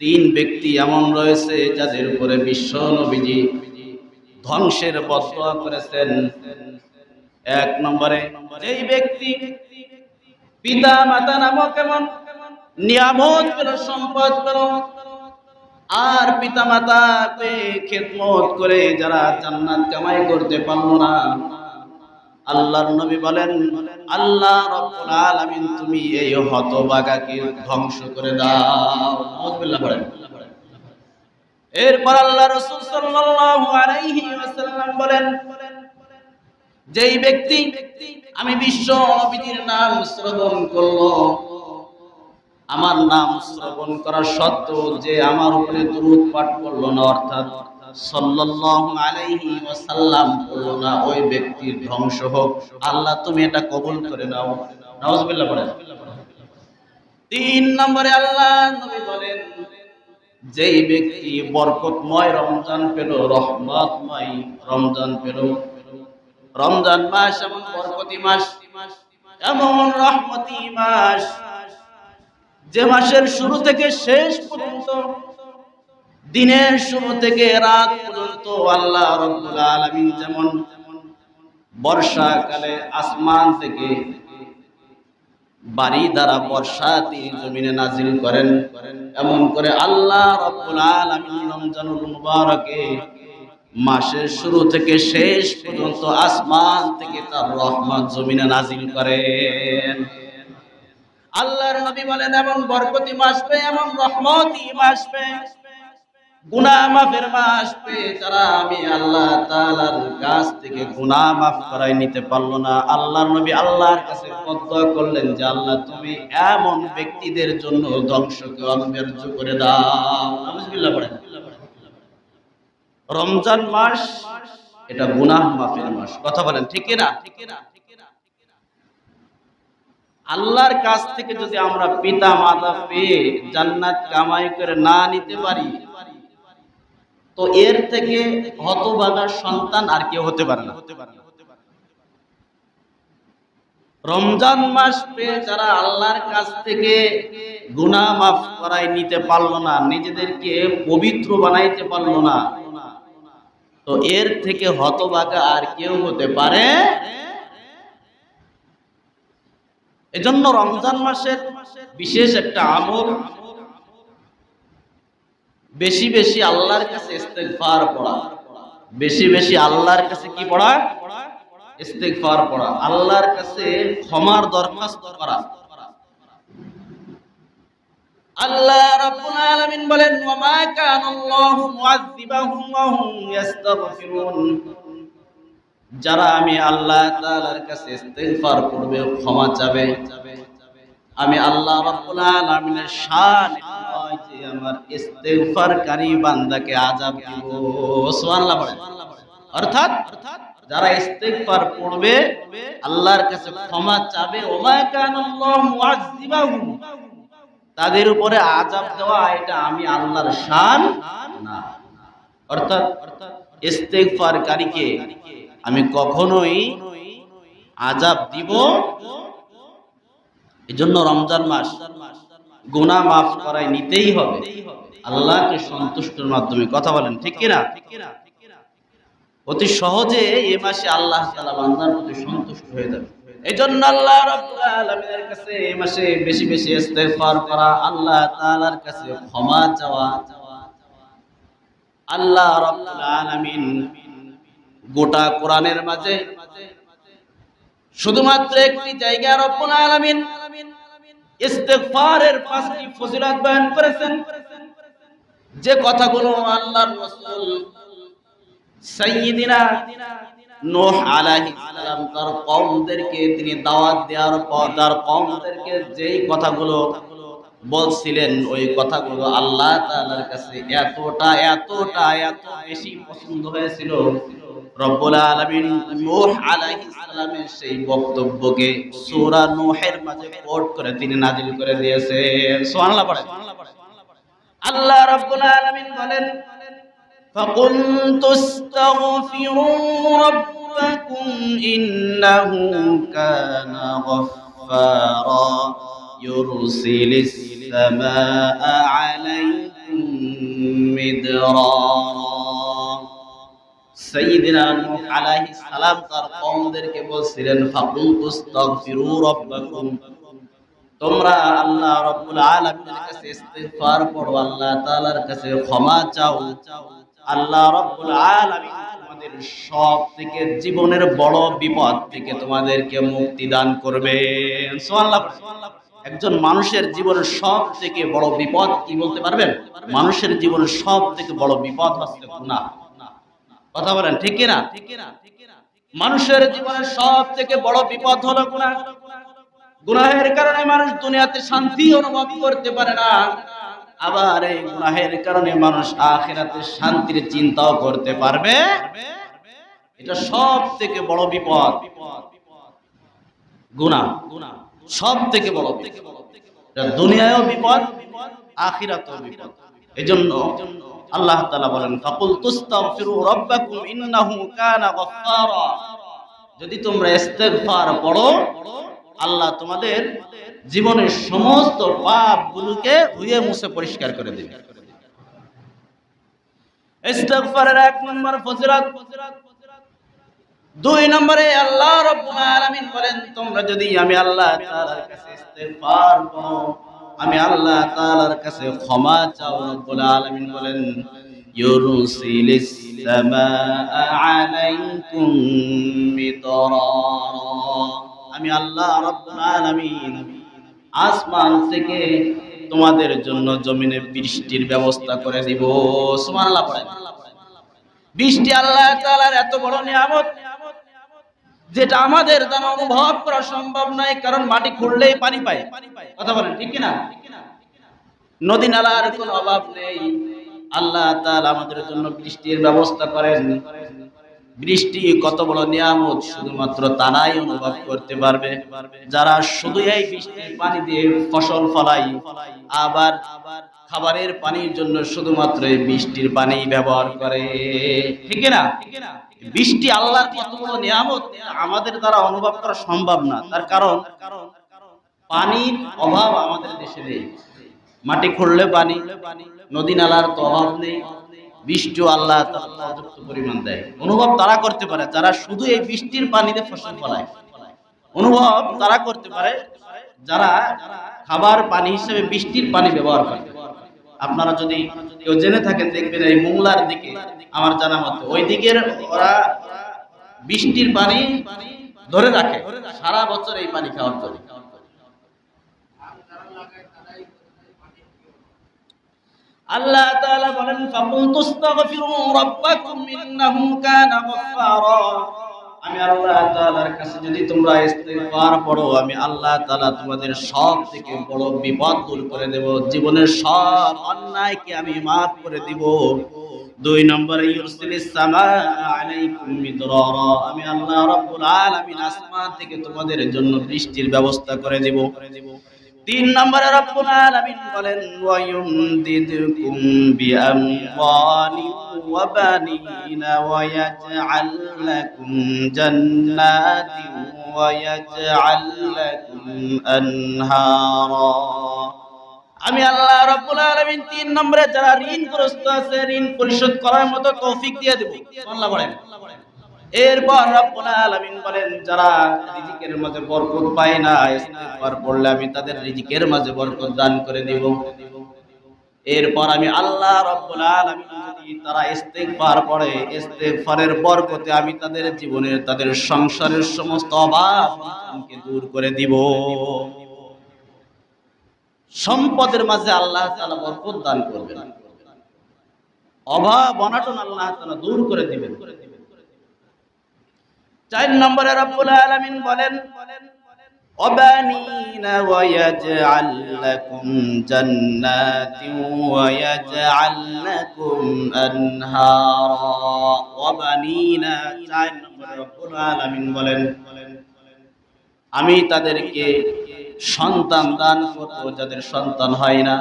তিন ব্যক্তি এমন রয়েছে যাদের উপরে বিশ্ব নবীজি ধ্বংসের বদয়া করেছেন। এক নম্বরে, যেই ব্যক্তি পিতা, মাতা নামক এমন নিয়ামত পেল, সম্পদ পেল, আর পিতা মাতা খেদমত করে যারা জান্নাত কামাই করতে পারল না আল্লাহর নবী বলেন, আল্লাহ রব্বুল আলামিন তুমি এই হতভাগাকে ধ্বংস করে দাও। নাউজুবিল্লাহ পড়েন। এরপর আল্লাহ রাসূল সাল্লাল্লাহু আলাইহি ওয়াসাল্লাম বলেন, যেই ব্যক্তি আমি বিশ্ব নবীর নাম শ্রবণ করল, আমার নাম শ্রবণ করা সত্ত্বেও যে আমার উপরে দুরূদ পাঠ করল না, অর্থাৎ ওই ব্যক্তির ধ্বংস হোক। আল্লাহ, তুমি এটা কবুল করে নাও। পড়েন। তিন নম্বরে আল্লাহ বলেন, যেই ব্যক্তি বরকতময় রমজান পেল, রহমতময় রমজান পেল। রমজান মাস এমন বরকতি মাস, এমন রহমতি মাস, যে মাসের শুরু থেকে শেষ পর্যন্ত দিনের শুরু থেকে রাত পর্যন্ত আল্লাহ রব্বুল আলামিন যেমন বর্ষাকালে আসমান থেকে বাড়ি দ্বারা বর্ষা তিনি জমিনে নাজিল করেন। এমন করে আল্লাহ রব্বুল আলামিন রমজানুল মুবারকে মাসের শুরু থেকে শেষ পর্যন্ত আসমান থেকে তার রহমত জমিনে নাজিল করেন। আল্লাহর নবী বলেন, এমন বরকতি মাস পে এমন রহমতি মাস পে রমজান মাস, এটা গুনাহ মাফের মাস। কথা বলেন, ঠিক না? আল্লাহর কাছ থেকে যদি আমরা পিতা মাতা পেয়ে জান্নাত কামাই করে না নিতে পারি তো এর থেকে হতভাগার সন্তান আর কেউ হতে পারে না। রমজান মাস পেয়ে যারা আল্লাহর কাছ থেকে গুনাহ মাফ করাই নিতে পারল না, নিজেদেরকে পবিত্র বানাইতে পারল না, তো এর থেকে হতভাগা আর কেউ হতে পারে এজন্য রমজান মাসের বিশেষ একটা আমল বেশি বেশি আল্লাহর কাছে ইস্তেগফার পড়া। বেশি বেশি আল্লাহর কাছে কি পড়া? ইস্তেগফার পড়া। আল্লাহর কাছে ক্ষমার দরখাস্ত করা। আল্লাহ রাব্বুল আলামিন বলেন ওয়া মা কানাল্লাহু মুআযযিবাহুম ওয়া হুম ইস্তাগফিরুন। যারা আমি আল্লাহ তাআলার কাছে ইস্তেগফার করবে, ক্ষমা চাবে। আমি আল্লাহ রাব্বুল আলামিনের শান। আমার ইস্তেগফারকারী বান্দাকে আযাব দিব। সুবহানাল্লাহ অর্থাৎ যারা ইস্তেগফার পড়বে, আল্লাহর কাছে ক্ষমা চাবে। ওমা কানাল্লাহু মুআযযিবাহুম তাদের উপরে আযাব দেওয়া, এটা আমি আল্লাহর শান না। অর্থাৎ ইস্তেগফারকারীকে আমি কখনোই আজাব দিব। এজন্য রমজান মাস গুনাহ মাফ করাই নিতেই হবে। আল্লাহকে সন্তুষ্টের মাধ্যমে। কথা বলেন, ঠিক কিনা? অতি সহজে এ মাসে আল্লাহ বান্দার প্রতি সন্তুষ্ট হয়ে যাবে। শুধুমাত্র একটি জায়গা রব্বুল আলামিন পাঁচটি ফজিলত বয়ান করেছেন। যে কথাগুলো আল্লাহর রাসূল সাইয়্যিদিনা নূহ আলাইহিস সালাম, তার কওমদেরকে তিনি দাওয়াত দেওয়ার পর, তার কওমদেরকে যেই কথাগুলো বলছিলেন, ওই কথাগুলো আল্লাহ তাআলার কাছে এতটা এতটা, এত বেশি পছন্দ হয়েছিল রব্বুল আলামিন নূহ আলাইহিস সালামের সেই বক্তব্যকে সূরা নূহের মাঝে কোট করে তিনি নাজিল করে দিয়েছেন সুবহানাল্লাহ পড়েন আল্লাহ রাব্বুল আলামিন বলেন فقلت استغفروا ربكم إنه كان غفارا يرسل السماء عليكم مدرارا সব থেকে জীবনের বড় বিপদ থেকে তোমাদেরকে মুক্তি দান করবেন। একজন মানুষের জীবনের সব থেকে বড় বিপদ কি বলতে পারবেন? মানুষের জীবনের সব থেকে বড় বিপদ হচ্ছে গুনাহ। কথা বলেন, ঠিক কিনা? মানুষের জীবনের সব থেকে বড় বিপদ হলো গুনাহ। গুনাহের কারণে মানুষ দুনিয়াতে শান্তি অনুভব করতে পারে না। আবার এই গুনাহের কারণে মানুষ আখেরাতে শান্তির চিন্তাও করতে পারবে। এটা সব থেকে বড় বিপদ। গুনাহ সব থেকে বড় দুনিয়ায়ও বিপদ, আখিরাতেও বিপদ। এজন্য আল্লাহ বলেন যদি তোমরা ইস্তেগফার পড়ো, আল্লাহ তোমাদের জীবনের সমস্ত পাপগুলোকে ধুয়ে মুছে পরিষ্কার করে দেবে। এক নম্বর দুই নম্বরে আল্লাহ রাব্বুল আলামিন বলেন, তোমরা যদি আমি আল্লাহ তাআলার কাছে করো আমি আল্লাহ তাআলার কাছে ক্ষমা চাও রব্বুল আলামিন বলেন, ইউরসিলিস সামাআ আলাইকুম মিদরারা আমি আল্লাহ রাব্বুল আলামিন আসমান থেকে তোমাদের জন্য জমিনে বৃষ্টির ব্যবস্থা করে দিব। সুবহানাল্লাহ পড়েন। বৃষ্টি আল্লাহ তাআলার এত বড় নিয়ামত। যেটা আমাদের দ্বারা অনুভব করা সম্ভব নয়, কারণ মাটি খুঁড়লেই পানি পায়। কথা বলেন, ঠিক কিনা? নদী নালার কোনো অভাব নেই। আল্লাহ আমাদের জন্য বৃষ্টির ব্যবস্থা করেন। বৃষ্টি কত বড় নিয়ামত, শুধুমাত্র তারাই অনুভব করতে পারবে। যারা শুধু এই বৃষ্টির পানি দিয়ে ফসল ফলাই আবার আবার খাবারের পানির জন্য শুধুমাত্র এই বৃষ্টির পানি ব্যবহার করে। ঠিক না বৃষ্টি আল্লাহর কত বড় নিয়ামত, আমাদের দ্বারা অনুভব করা সম্ভব না। তার কারণ, পানির অভাব আমাদের দেশে নেই। মাটি খুঁড়লে পানি, নদী নালার তো অভাব নেই। বৃষ্টিও আল্লাহ পর্যাপ্ত পরিমাণ দেয়। অনুভব তারা করতে পারে যারা শুধু এই বৃষ্টির পানিতে ফসল ফলায়। অনুভব তারা করতে পারে, যারা খাবার পানি হিসেবে বৃষ্টির পানি ব্যবহার করে। আপনারা যদি কেউ জেনে থাকেন, দেখবেন এই মোংলার দিকে আমার জানা মতো, ওই দিকের ওরা বৃষ্টির পানি ধরে রাখে, সারা বছর এই পানি খাওয়ার জন্য। আল্লাহ তাআলা বলেন ফাকুল তুস্তাগফিরু রাব্বাকুম ইন্নাহু কানা গফফারা। আমি আল্লাহ তাআলার কাছে যদি তোমরা ইস্তিগফার পড়ো, আমি আল্লাহ তাআলা তোমাদের সব থেকে বড় বিপদ দূর করে দেব। জীবনের সব অন্যায়কে আমি maaf করে দিব। দুই নম্বরে, ইউরসিলিস সামা আলাইকুম মিদরারা। আমি আল্লাহ রাব্বুল আলামিন আসমান থেকে তোমাদের জন্য বৃষ্টির ব্যবস্থা করে দেব। তিন নম্বরে রব্বুল আলামিন বলেন ওয়া ইউমদিদকুম বিআমওয়ালি ওয়া বানিনা ওয়া ইয়াজআল লাকুম জান্নাতিন ওয়া ইয়াজআল লাকুম আনহারা। আমি আল্লাহ রাব্বুল আলামিন তিন নম্বরে যারা ঋণগ্রস্ত আছে, ঋণ পরিশোধ করার মতো তৌফিক দিয়ে দেব। আল্লাহ বলেন। এরপর আলামিন বলেন, যারা রিজিকের মাঝে বরকত পায় না পড়লে আমি তাদের রিজিকের মাঝে বরকত দান করে দেব। এরপর আমি আল্লাহ রব্বুল আলামিন যদি তারা পড়ে বরকতে আমি তাদের জীবনের তাদের সংসারের সমস্ত অভাব দূর করে দিব। সম্পদের মাঝে আল্লাহ তাআলা বরকত দান করবেন। অভাব, অনাটন আল্লাহ তাআলা দূর করে দিবেন। চার নম্বরে রব্বুল আলামিন বলেন وبنين ويجعل لكم جنات ويجعل لكم أنهارا وبنين চার নম্বরে রব্বুল আলামিন বলেন আমি তাদেরকে সন্তান দান করব যাদের সন্তান হয় না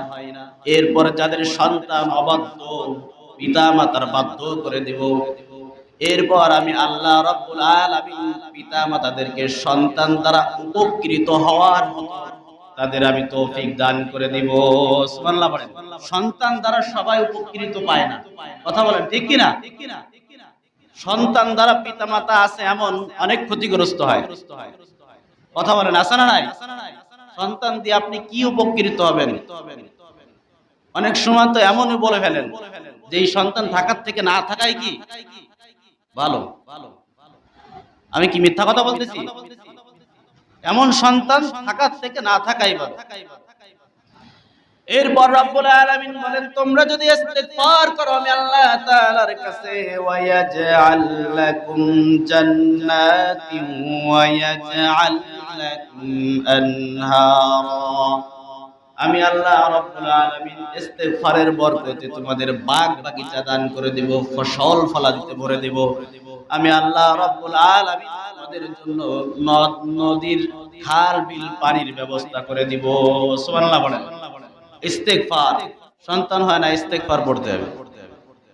এরপর যাদের সন্তান অবাধ্য পিতা মাতার বাধ্য করে দেব এরপর আমি আল্লাহ রব্বুল আলামিন পিতা মাতাদেরকে সন্তান দ্বারা উপকৃত হওয়ার তাদের আমি তৌফিক দান করে দিব। সুবহানাল্লাহ বলেন, সন্তান দ্বারা সবাই উপকৃত পায় না। কথা বলেন, ঠিক কি না সন্তান দ্বারা পিতামাতা আছে এমন অনেক ক্ষতিগ্রস্ত হয়। কথা বলেন, আছে না নাই? সন্তান দিয়ে আপনি কি উপকৃত হবেন? অনেক সময় তো এমনই বলে ফেলেন যে এই সন্তান থাকার থেকে না থাকাই কি? ভালো। আমি কি মিথ্যা কথা বলতেছি? এমন সন্তান থাকার থেকে না থাকাই ভালো। এরপর রব্বুল আলামিন বলেন, তোমরা যদি ইস্তিগফার করো, আমি আল্লাহ তাআলার কাছে, ওয়ায়াজআল লাকুম জান্নাতিন লাকুম আনহারা। আমি আল্লাহ রাব্বুল আলামিন ইস্তিগফারের বরকতে তোমাদের বাগ বাগিচা দান করে দেব, ফসল ফলাদিতে ভরে দেব। আমি আল্লাহ রাব্বুল আলামিন তোমাদের জন্য নদ, নদীর খাল, বিল, পানির ব্যবস্থা করে দিব। সুবহানাল্লাহ বলেন। ইস্তেগফার। সন্তান হয় না, ইস্তেগফার পড়তে হবে।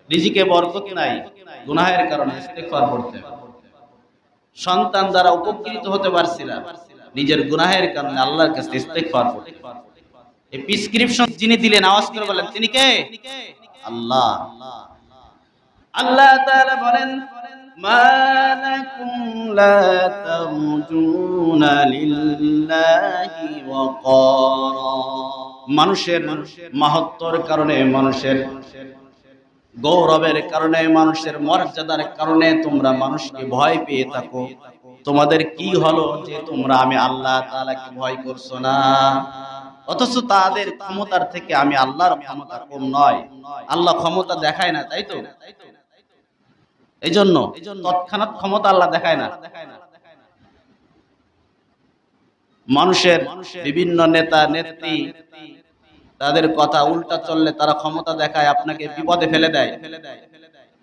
রিজিকে বরকত নাই, গুনাহের কারণে ইস্তেগফার পড়তে হবে। সন্তান দ্বারা উপকৃত হতে পারছি নিজের গুনাহের কারণে আল্লাহর কাছে ইস্তেগফার পড়তে প্রেসক্রিপশন যিনি দিলেন, আওয়াজ করে বলেন, তিনি কে? আল্লাহ। আল্লাহ তাআলা বলেন, মা লাকুম লা লিল্লাহি ওয়াকারা। মানুষের মাহাত্মর কারণে, মানুষের গৌরবের কারণে, মানুষের মর্যাদার কারণে তোমরা মানুষকে ভয় পেয়ে থাকো। তোমাদের কি হলো যে তোমরা আমি আল্লাহ তাআলাকে ভয় করছ না? অথচ তাদের ক্ষমতার থেকে আমি আল্লাহর ক্ষমতা কম নয়। আল্লাহ ক্ষমতা দেখায় না, তাই তো? এই জন্য তৎক্ষণাৎ ক্ষমতা আল্লাহ দেখায় না। মানুষের বিভিন্ন নেতা, নেত্রী, তাদের কথা উল্টা চললে তারা ক্ষমতা দেখায়, আপনাকে বিপদে ফেলে দেয়।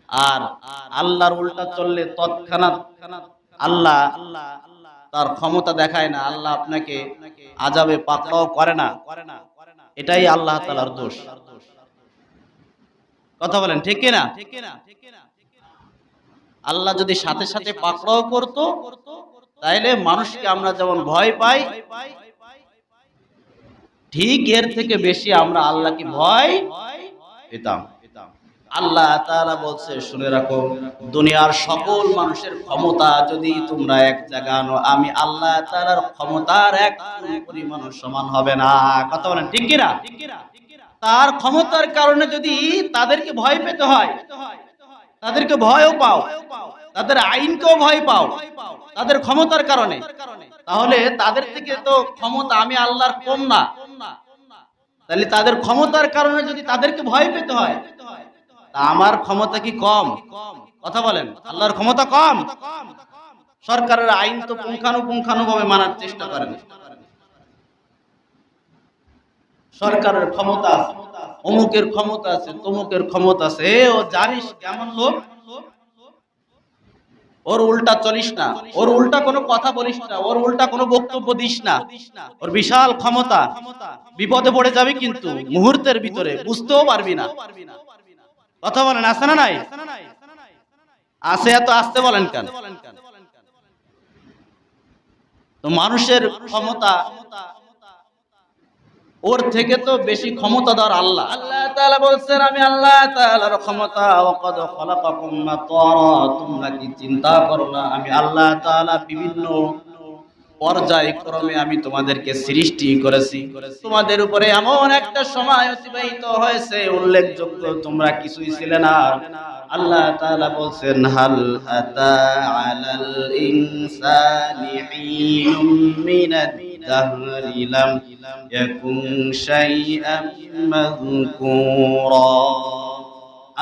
আর আল্লাহর উল্টা চললে তৎক্ষণাৎ আল্লাহ তার ক্ষমতা দেখায় না, আল্লাহ আপনাকে আজাবে পাকড়াও করে না। এটাই আল্লাহ তালার দোষ। কথা বলেন, ঠিক না আল্লাহ যদি সাথে সাথে পাকড়াও করতো, তাইলে মানুষকে আমরা যেমন ভয় পাই, ঠিক এর থেকে বেশি আমরা আল্লাহকে ভয় পেতাম। আল্লাহ তাআলা বলছে, শুনে রাখো, দুনিয়ার সকল মানুষের ক্ষমতা যদি তোমরা এক জায়গা আনো, আমি আল্লাহ তাআলার ক্ষমতার এক পরিমাণ সমান হবে না। কথা বলেন, ঠিক কিনা? তার ক্ষমতার কারণে যদি তাদেরকে ভয় পেতে হয়, তাদেরকে ভয়ও পাও, তাদের আইনকেও ভয় পাও, তাদের ক্ষমতার কারণে, তাহলে তাদের থেকে তো ক্ষমতা আমি আল্লাহর কম না। তাহলে তাদের ক্ষমতার কারণে যদি তাদেরকে ভয় পেতে হয় আমার ক্ষমতা কি কম? কথা বলেন, আল্লাহর ক্ষমতা কম? সরকারের আইন তো পুঙ্খানুপুঙ্খানুভাবে মানার চেষ্টা করেন। সরকারের ক্ষমতা আছে, অমুকের ক্ষমতা আছে, তমুকের ক্ষমতা আছে। ও জানিস কেমন লোক? ওর উল্টা চলিস না, ওর উল্টা কোনো কথা বলিস না, ওর উল্টা কোনো বক্তব্য দিস না। ওর বিশাল ক্ষমতা, বিপদে পড়ে যাবে কিন্তু, মুহূর্তের ভিতরে বুঝতেও পারবি না। কথা বলেন, আছে না নাই? আছে এত আসতে বলেন কেন? তো মানুষের ক্ষমতা, ওর থেকে তো বেশি ক্ষমতাদার আল্লাহ। আল্লাহ বলছেন, আমি আল্লাহ তাআলার ক্ষমতা তোমরা কি চিন্তা করো না, আমি আল্লাহ বিভিন্ন পর্যায়ক্রমে আমি তোমাদেরকে সৃষ্টি করেছি। তোমাদের উপরে এমন একটা সময় অতিবাহিত হয়েছে, উল্লেখযোগ্য তোমরা কিছুই ছিলে না। আল্লাহ তাআলা বলছেন, হাল আতা আলাল ইনসানি হিনুম মিনাদ দাহরি লাম ইয়াকুন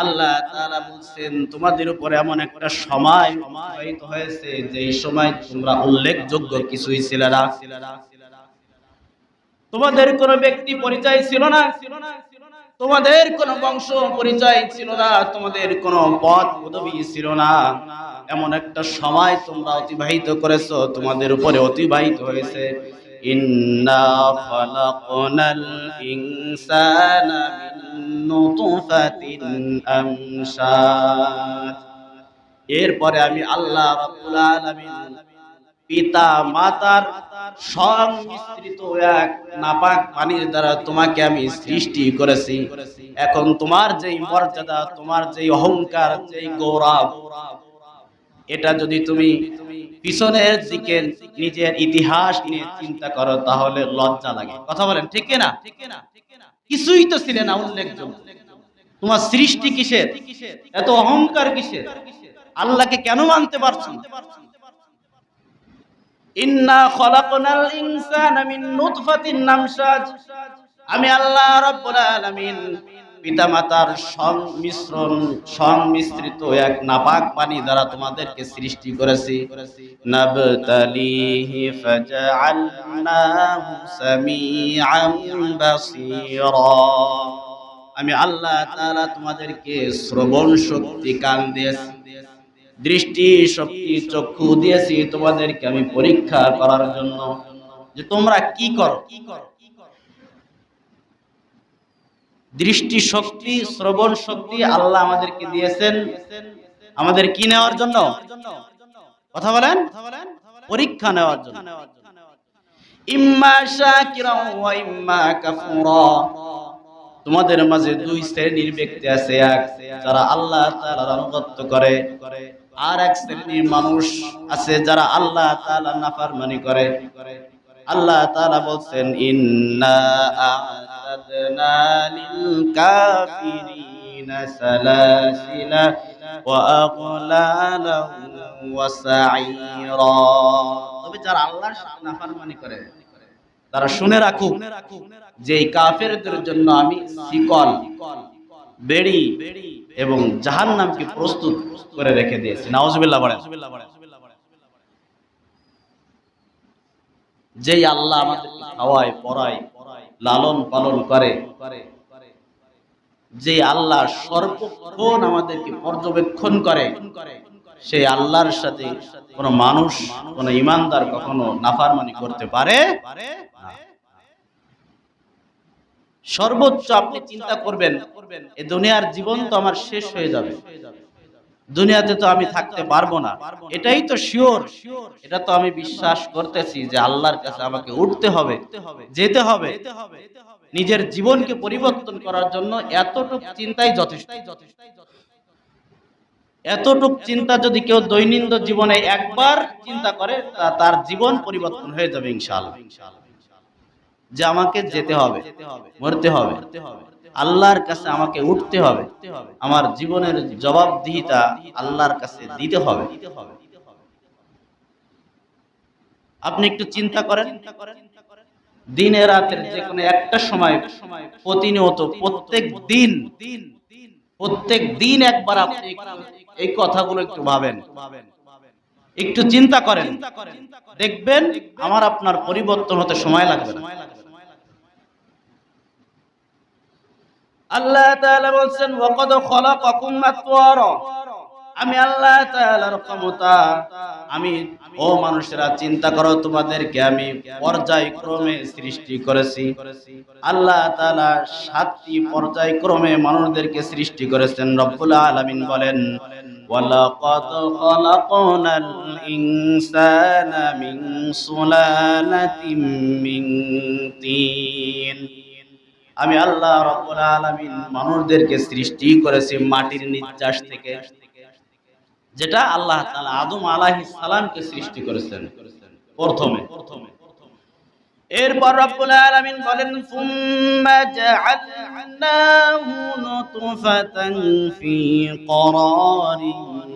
আল্লাহ তাআলা বলছেন, তোমাদের উপরে এমন একটা সময় হয়েছে, যেই সময় তোমরা উল্লেখযোগ্য কিছুই ছিল না। তোমাদের কোনো ব্যক্তি পরিচয় ছিল না ছিল না, তোমাদের কোনো বংশ পরিচয় ছিল না, তোমাদের কোনো পদ পদবি ছিল না। এমন একটা সময় তোমরা অতিবাহিত করেছ, তোমাদের উপরে অতিবাহিত হয়েছে। ইন্না খালাকনাল ইনসানা এরপরে আমি আল্লাহ পিতা, মাতার সংমিশ্রিত এক নাপাক পানির দ্বারা তোমাকে আমি সৃষ্টি করেছি। এখন তোমার যেই মর্যাদা, তোমার যেই অহংকার, যেই গৌরব, এটা যদি তুমি পিছনের দিকে নিজের ইতিহাস নিয়ে চিন্তা করো, তাহলে লজ্জা লাগে। কথা বলেন, ঠিক না কিছুই তো ছিলে না উল্লেখযোগ্য। তোমার সৃষ্টি কিসের? এত অহংকার কিসের? আল্লাহকে কেন মানতে পারছ ইন্না খলাকনাল ইনসানা মিন নুতফাতিন নামসাজ। আমি আল্লাহ রাব্বুল আলামিন পিতামাতার সংমিশ্রণ, সংমিশ্রিত এক নাপাক পানি দ্বারা তোমাদেরকে সৃষ্টি করেছি। আমি আল্লাহ তাআলা তোমাদেরকে শ্রবণ শক্তি কান দিয়েছি, দৃষ্টি শক্তি চক্ষু দিয়েছি তোমাদেরকে আমি পরীক্ষা করার জন্য। যে তোমরা কি করো কি করো? দৃষ্টি শক্তি শ্রবণ শক্তি আল্লাহ আমাদেরকে দিয়েছেন। আমাদের কি নেওয়ার জন্য? কথা বলেন? পরীক্ষা নেওয়ার জন্য। তোমাদের মাঝে দুই শ্রেণির ব্যক্তি আছে, এক যারা আল্লাহ তাআলার আনুগত্য করে, আর এক শ্রেণির মানুষ আছে যারা আল্লাহ তাআলা নাফরমানি করে। আল্লাহ তাআলা বলছেন, ইন্না সালাসিলা ওয়া আগলালা ওয়া সাঈরা তবে যারা আল্লাহর নাফরমানি করে, তারা শুনে রাখুক যে এই কাফেরদের জন্য আমি শিকল, বেড়ি এবং জাহান্নামকে প্রস্তুত করে রেখে দিয়েছি। নাউজুবিল্লাহ বলেন। যেই আল্লাহ আমাদের খাওয়ায়, পড়ায় লালন পালন করে। যে আল্লাহ সর্বক্ষণ আমাদেরকে পর্যবেক্ষণ করে সেই আল্লাহর সাথে কোন মানুষ, কোন ইমানদার কখনো নাফারমানি করতে পারে সর্বোচ্চ আপনি চিন্তা করবেন, এ দুনিয়ার জীবন তো আমার শেষ হয়ে যাবে। দুনিয়াতে তো আমি থাকতে পারব না। এটাই তো শিওর। এটা তো আমি বিশ্বাস করতেছি যে আল্লাহর কাছে আমাকে উঠতে হবে, যেতে হবে, নিজের জীবনকে পরিবর্তন করার জন্য এতটুক চিন্তাই যথেষ্ট। এতটুক চিন্তা যদি কেউ দৈনন্দিন জীবনে একবার চিন্তা করে তার জীবন পরিবর্তন হয়ে যাবে ইনশাআল্লাহ। যে আমাকে যেতে হবে, মরতে হবে। আল্লাহর কাছে আমাকে উঠতে হবে। আমার জীবনের জবাবদিহিতা আল্লাহর কাছে দিতে হবে। আপনি একটু চিন্তা করেন। দিনে রাতের যে কোনো একটা সময় প্রতিনিয়ত প্রত্যেক দিন প্রত্যেক দিন একবার আপনি এই কথাগুলো একটু ভাবেন। একটু চিন্তা করেন। দেখবেন আমার আপনার পরিবর্তন হতে সময় লাগবে না। আল্লাহ তাআলা বলছেন খলাকাকুম আমি আল্লাহ তাআলার ক্ষমতা, আমি, ও মানুষেরা, চিন্তা করো, তোমাদেরকে আমি পর্যায়ক্রমে সৃষ্টি করেছি। আল্লাহ তাআলা সাতটি পর্যায়ক্রমে মানুষদেরকে সৃষ্টি করেছেন, রব্বুল আলামিন বলেন, ওয়ালাকাদ খলাকনাল ইনসানা মিন সুলালাতিম মিন তিন। আমি আল্লাহ রব্বুল আলামিন মানুষদেরকে সৃষ্টি করেছি মাটির নির্যাস থেকে, যেটা আল্লাহ তাআলা আদম আলাইহিস সালামকে সৃষ্টি করেছেন প্রথমে। প্রথমে এরপর রব্বুল আলামিন বলেন, সুম্মা জাআলনাহু নুতফাতান ফি করারিন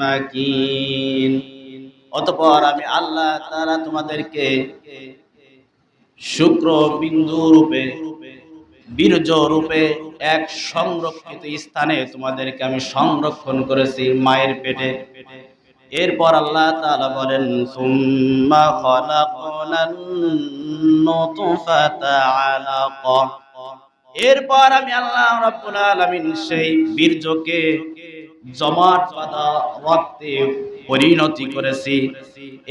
মাকিন। অতঃপর আমি আল্লাহ তাআলা তোমাদেরকে শুক্র বিন্দু রূপে বীর্য রূপে এক সংরক্ষিত স্থানে তোমাদেরকে আমি সংরক্ষণ করেছি মায়ের পেটে। এরপর আল্লাহ তাআলা বলেন, সুম্মা খলাকনান নুতফাতা আলাকা। এরপর আমি আল্লাহ রাব্বুল আলামিন সেই বীর্যকে জমাট বাঁধা রক্তে পরিণতি করেছি।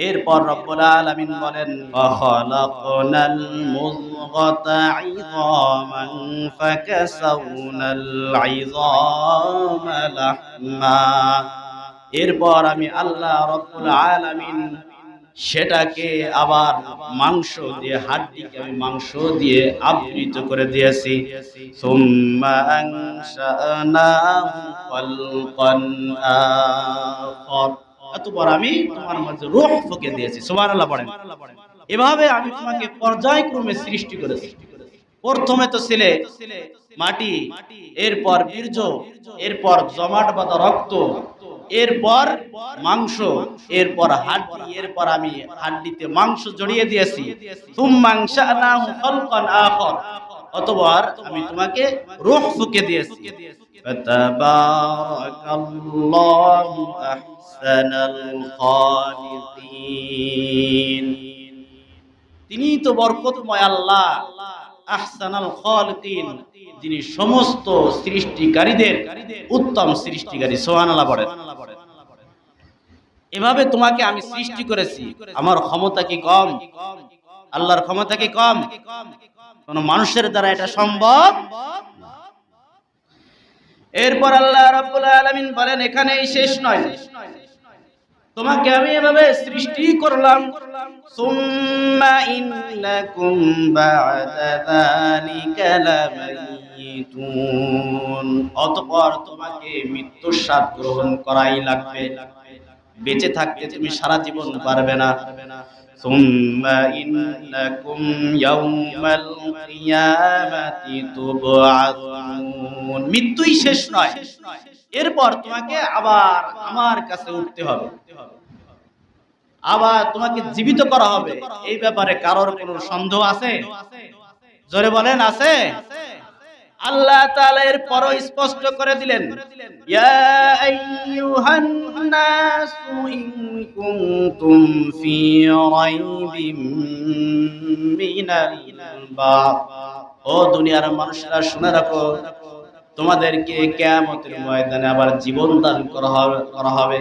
এরপর রব্বুল আলামিন বলেন ফাখালাকনাল মুযগাতা ফাকাসাউনাল লাহমা। এরপর আমি আল্লাহ রব্বুল আলামিন সেটাকে আবার মাংস দিয়ে, হাড্ডিকে আমি মাংস দিয়ে আবৃত করে দিয়েছি। সুম্মা এতবার আমি তোমার মাঝে রূহ ফুঁকে দিয়েছি, সুবহানাল্লাহ পড়েন। এভাবে আমি তোমাকে পর্যায়ক্রমে সৃষ্টি করেছি। প্রথমে তো ছিলে মাটি, এরপর বীর্য, এরপর জমাট বাঁধা রক্ত, এরপর মাংস, এরপর হাড্ডি, এরপর আমি হাড্ডিতে মাংস জড়িয়ে দিয়েছি। অতবার আমি তোমাকে রূহ ফুঁকে দিয়েছি। আহসানাল তিনি তো বরকতময় আল্লাহ, আহসানাল খালিকিন যিনি সমস্ত সৃষ্টিকারীদের উত্তম সৃষ্টিকারী, সুবহানাল্লাহ বলেন। এভাবে তোমাকে আমি সৃষ্টি করেছি। আমার ক্ষমতা কি কম? আল্লাহর ক্ষমতা কি কম? কোন মানুষের দ্বারা এটা সম্ভব? এরপর আল্লাহ রাব্বুল আলামিন বলেন, এখানেই শেষ নয়। তোমাকে আমি এভাবে সৃষ্টি করলাম। সুম্মা ইন্নাকুম বা'দা যালিকা লামাইতুন। অতঃপর তোমাকে মৃত্যুর স্বাদ গ্রহণ করাই লাগবে। বেঁচে থাকতে তুমি সারা জীবন পারবে না। সুম্মা ইন্নাকুম ইয়াউমাল কিয়ামাতি তুবআতুন মৃত্যুই শেষ নয়। এরপর তোমাকে আবার আমার কাছে উঠতে হবে। আবার তোমাকে জীবিত করা হবে। এই ব্যাপারে কারোর কোনো সন্দেহ আছে? জোরে বলেন, আছে? আল্লাহ তাআলা এর পর স্পষ্ট করে দিলেন, ইয়া আইয়ুহান নাসু ইন কুনতুম ফি রাইবিম মিনাল বা'থ ও দুনিয়ার মানুষরা শুনে রাখো তোমাদেরকে কেয়ামতের ময়দানে আবার জীবন দান করা হবে করা হবে।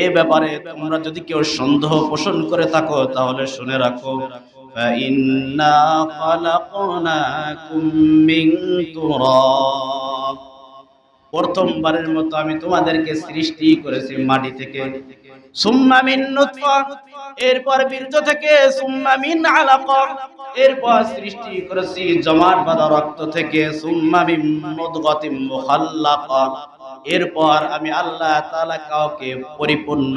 এ ব্যাপারে তোমরা যদি কেউ সন্দেহ পোষণ করে থাকো, তাহলে শুনে রাখো। প্রথমবারের মতো আমি তোমাদেরকে সৃষ্টি করেছি মাটি থেকে। সুম্মামিন এরপর বীর্য থেকে সুম্মামিন আলাপ এরপর সৃষ্টি করেছি জমাট বাঁধা রক্ত থেকে এরপর আমি আল্লাহ কাউকে পরিপূর্ণ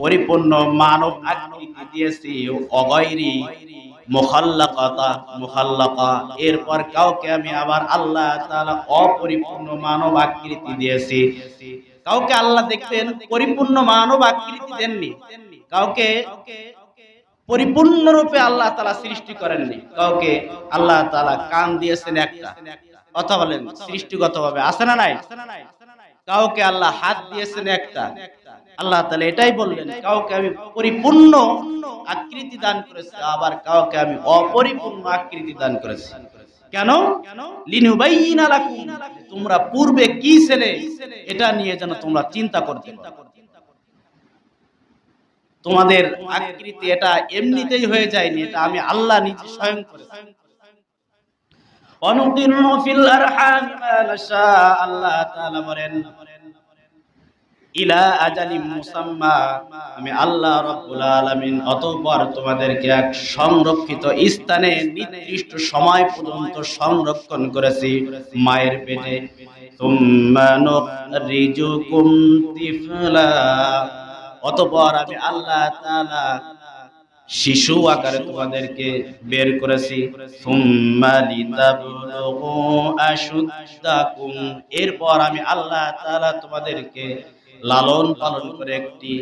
পরিপূর্ণ মানব আকৃতি দিয়েছি, অগৈরি মুখাল্লাকাতা মুখাল্লাকা। এরপর কাউকে আমি আবার আল্লাহ অপরিপূর্ণ মানব আকৃতি দিয়েছি। কাউকে আল্লাহ দেখবেন পরিপূর্ণ মানব আকৃতি দেননি। কাউকে পরিপূর্ণরূপে আল্লাহ তাআলা সৃষ্টি করেননি। কাউকে আল্লাহ তাআলা কান দিয়েছেন একটা। কথা বলেন, সৃষ্টিগতভাবে আছে না নাই? কাউকে আল্লাহ হাত দিয়েছেন একটা। আল্লাহ তাহলে এটাই বললেন, কাউকে আমি পরিপূর্ণ আকৃতি দান করেছি, আবার কাউকে আমি অপরিপূর্ণ আকৃতি দান করেছি। কেন? তোমরা পূর্বে কি ছেলে? এটা নিয়ে যেন তোমরা চিন্তা করতে। তোমাদের আকৃতি এটা এমনিতেই হয়ে যায়নি, এটা আমি আল্লাহ নিজে স্বয়ং অতঃপর তোমাদেরকে এক সংরক্ষিত স্থানে নির্দিষ্ট সময় পর্যন্ত সংরক্ষণ করেছি, মায়ের পেটে। অতঃপর আমি আল্লাহ শিশু আকারে তোমাদেরকে বের করেছি। এরপর আমি আল্লাহ তোমাদেরকে লালন পালন করে একটি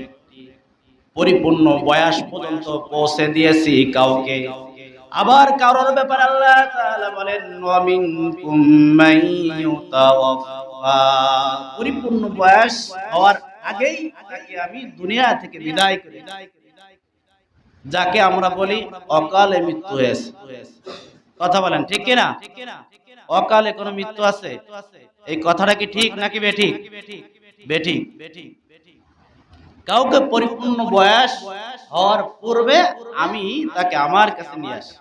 পরিপূর্ণ বয়স পর্যন্ত পৌঁছে দিয়েছি কাউকে। আবার কারোর ব্যাপারে আল্লাহ বলেন পরিপূর্ণ বয়স হওয়ার আগেই তাকে আমি দুনিয়া থেকে বিদায় করে। যাকে আমরা বলি অকালে মৃত্যু হয়েছে। কথা বলেন, ঠিক কিনা? অকালে কোনো মৃত্যু আছে? এই কথাটা কি ঠিক নাকি বেঠিক বেঠিক কাউকে পরিপূর্ণ বয়স হওয়ার পূর্বে আমি তাকে আমার কাছে নিয়ে আসি।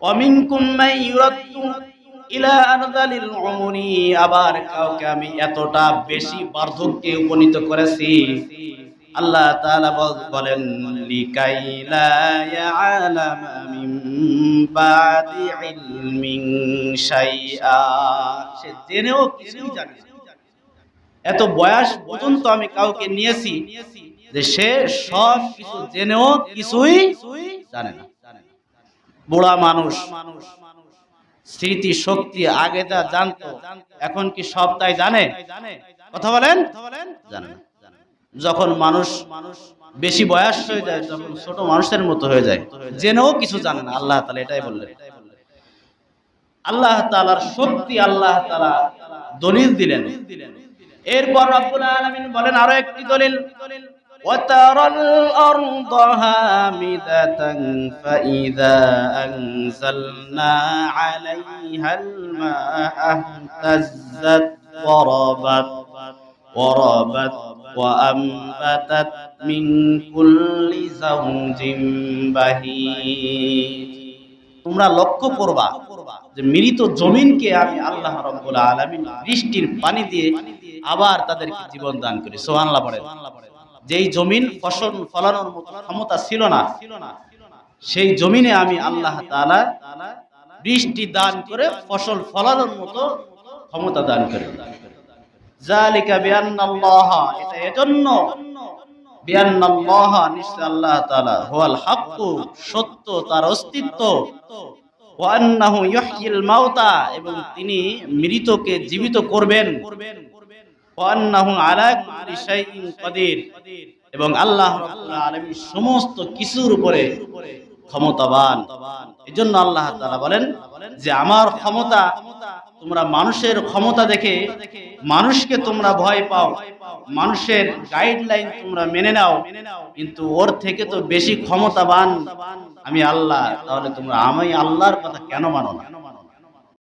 অমিন মাই ইউরাদ্দু ইলা উমরি আবার কাউকে আমি এতটা বেশি বার্ধক্যে উপনীত করেছি। আল্লাহ তাআলা বলেন, লিকাই লা ইয়ালামা মিন বাদি ইলমিন শাইআ। সে জেনেও কিছুই জানে এত বয়স পর্যন্ত আমি কাউকে নিয়েছি যে সে সব কিছু জেনেও কিছুই জানে না। বুড়া মানুষ মানুষ স্মৃতি, শক্তি, আগে যা জানতো, এখন কি সব তাই জানে? কথা বলেন? জানে যখন মানুষ মানুষ বেশি বয়স হয়ে যায় তখন ছোট মানুষের মতো হয়ে যায়, জেনেও কিছু জানে না। আল্লাহ তালা এটাই বললেন। আল্লাহ তালার শক্তি, আল্লাহ তালা দলিল দিলেন। এরপর রব্বুল আলামিন বলেন আরও একটি দলিল। وترى الأرض هامدة فإذا أنزلنا عليها الماء اهتزت وربت وربت وأنبتت من كل زوج بهيج তোমরা লক্ষ্য করবা যে মৃত জমিনকে আমি আল্লাহ রব্বুল আলামিন বৃষ্টির পানি দিয়ে আবার তাদেরকে জীবন দান করি সুবহানাল্লাহ পড়ে যেই জমিন ফসল ফলানোর মতো ক্ষমতা ছিল না, সেই জমিনে আমি আল্লাহ তাআলা বৃষ্টি দান করে ফসল ফলানোর মতো ক্ষমতা দান করি। তার অস্তিত্ব। এবং তিনি মৃতকে জীবিত করবেন। এবং আল্লাহ সমস্ত কিছুর উপরে ক্ষমতাবান। এজন্য আল্লাহ তাআলা বলেন যে, আমার ক্ষমতা তোমরা মানুষের ক্ষমতা দেখে মানুষকে তোমরা ভয় পাও। মানুষের গাইডলাইন তোমরা মেনে নাও। কিন্তু ওর থেকে তো বেশি ক্ষমতাবান আমি আল্লাহ। তাহলে তোমরা আমি আল্লাহর কথা কেন মানো না?